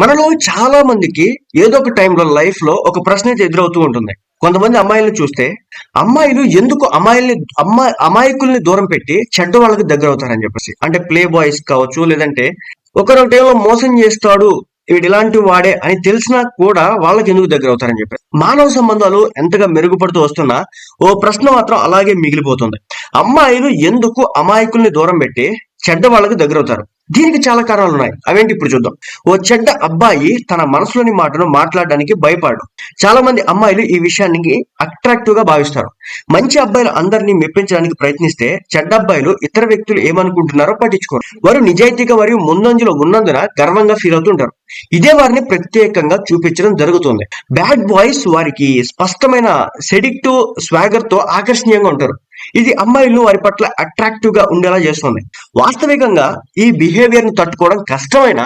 మనలో చాలా మందికి ఏదో ఒక టైంలో లైఫ్లో ఒక ప్రశ్న అయితే ఎదురవుతూ ఉంటుంది. కొంతమంది అమ్మాయిలను చూస్తే అమ్మాయిలు ఎందుకు అమ్మాయిల్ని అమ్మాయి అమాయకుల్ని దూరం పెట్టి చెడ్డ వాళ్ళకి దగ్గర అవుతారని చెప్పేసి. అంటే ప్లే బాయ్స్ కావచ్చు లేదంటే ఒకరు టైంలో మోసం చేస్తాడు వీడు ఇలాంటి వాడే అని తెలిసినా కూడా వాళ్ళకి ఎందుకు దగ్గర అవుతారని చెప్పారు మానవ సంబంధాలు ఎంతగా మెరుగుపడుతూ వస్తున్నా ఓ ప్రశ్న మాత్రం అలాగే మిగిలిపోతుంది. అమ్మాయిలు ఎందుకు అమాయకుల్ని దూరం పెట్టి చెడ్డ వాళ్ళకి దగ్గరవుతారు. దీనికి చాలా కారణాలు ఉన్నాయి. అవేంటి ఇప్పుడు చూద్దాం. ఓ చెడ్డ అబ్బాయి తన మనసులోని మాటను మాట్లాడడానికి భయపడు చాలా మంది అమ్మాయిలు ఈ విషయానికి అట్రాక్టివ్గా భావిస్తారు. మంచి అబ్బాయిలు అందరినీ మెప్పించడానికి ప్రయత్నిస్తే చెడ్డ అబ్బాయిలు ఇతర వ్యక్తులు ఏమనుకుంటున్నారో పట్టించుకోరు. వారు నిజాయితీగా మరియు ముందంజలో ఉన్నందున గర్వంగా ఫీల్ అవుతుంటారు. ఇదే వారిని ప్రత్యేకంగా చూపించడం జరుగుతుంది. బ్యాడ్ బాయ్స్ వారికి స్పష్టమైన సెడిక్టివ్ స్వాగర్తో ఆకర్షణీయంగా ఉంటారు. ఇది అమ్మాయిలు వారి పట్ల అట్రాక్టివ్గా ఉండేలా చేస్తుంది. వాస్తవికంగా ఈ బిహేవియర్ను తట్టుకోవడం కష్టమైన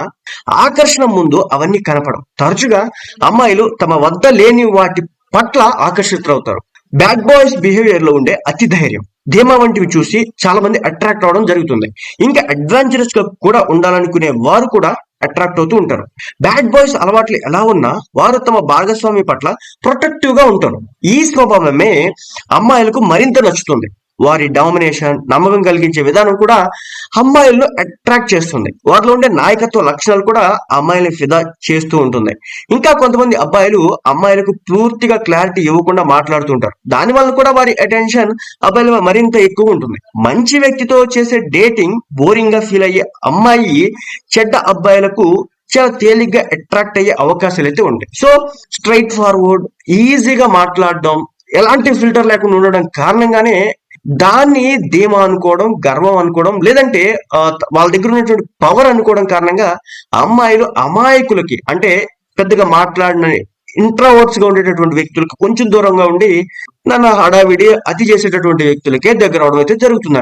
ఆకర్షణ ముందు అవన్నీ కనపడం తరచుగా అమ్మాయిలు తమ వద్ద లేని వాటి పట్ల ఆకర్షితులవుతారు. బ్యాడ్ బాయ్స్ బిహేవియర్లో ఉండే అతి ధైర్యం. ధీమా వంటివి చూసి చాలా మంది అట్రాక్ట్ అవడం జరుగుతుంది. ఇంకా అడ్వెంచరస్గా కూడా ఉండాలనుకునే వారు కూడా అట్రాక్ట్ అవుతూ ఉంటారు. బ్యాడ్ బాయ్స్ అలవాట్లు ఎలా ఉన్నా వారు తమ భాగస్వామి పట్ల ప్రొటెక్టివ్గా ఉంటారు. ఈ స్వభావమే అమ్మాయిలకు మరింత నచ్చుతుంది. వారి డామినేషన్ నమ్మకం కలిగించే విధానం కూడా అమ్మాయిలను అట్రాక్ట్ చేస్తుంది. వారిలో ఉండే నాయకత్వ లక్షణాలు కూడా అమ్మాయిల్ని ఫిదా చేస్తూ ఉంటుంది ఇంకా కొంతమంది అబ్బాయిలు అమ్మాయిలకు పూర్తిగా క్లారిటీ ఇవ్వకుండా మాట్లాడుతుంటారు. దాని వల్ల కూడా వారి అటెన్షన్ అబ్బాయిల మరింత ఎక్కువ ఉంటుంది. మంచి వ్యక్తితో చేసే డేటింగ్ బోరింగ్గా ఫీల్ అయ్యే అమ్మాయి చెడ్డ అబ్బాయిలకు చాలా తేలిగ్గా అట్రాక్ట్ అయ్యే అవకాశాలు అయితే ఉంటాయి. సో స్ట్రైట్ ఫార్వర్డ్ ఈజీగా మాట్లాడడం ఎలాంటి ఫిల్టర్ లేకుండా ఉండడం కారణంగానే దాన్ని ధీమా అనుకోవడం గర్వం అనుకోవడం లేదంటే వాళ్ళ దగ్గర ఉన్నటువంటి పవర్ అనుకోవడం కారణంగా అమ్మాయిలు అమాయకులకి అంటే పెద్దగా మాట్లాడిన ఇంట్రావర్ట్స్గా ఉండేటటువంటి వ్యక్తులకు కొంచెం దూరంగా ఉండి నన్ను హడావిడి అతి చేసేటటువంటి వ్యక్తులకే దగ్గర అవడం అయితే జరుగుతుంది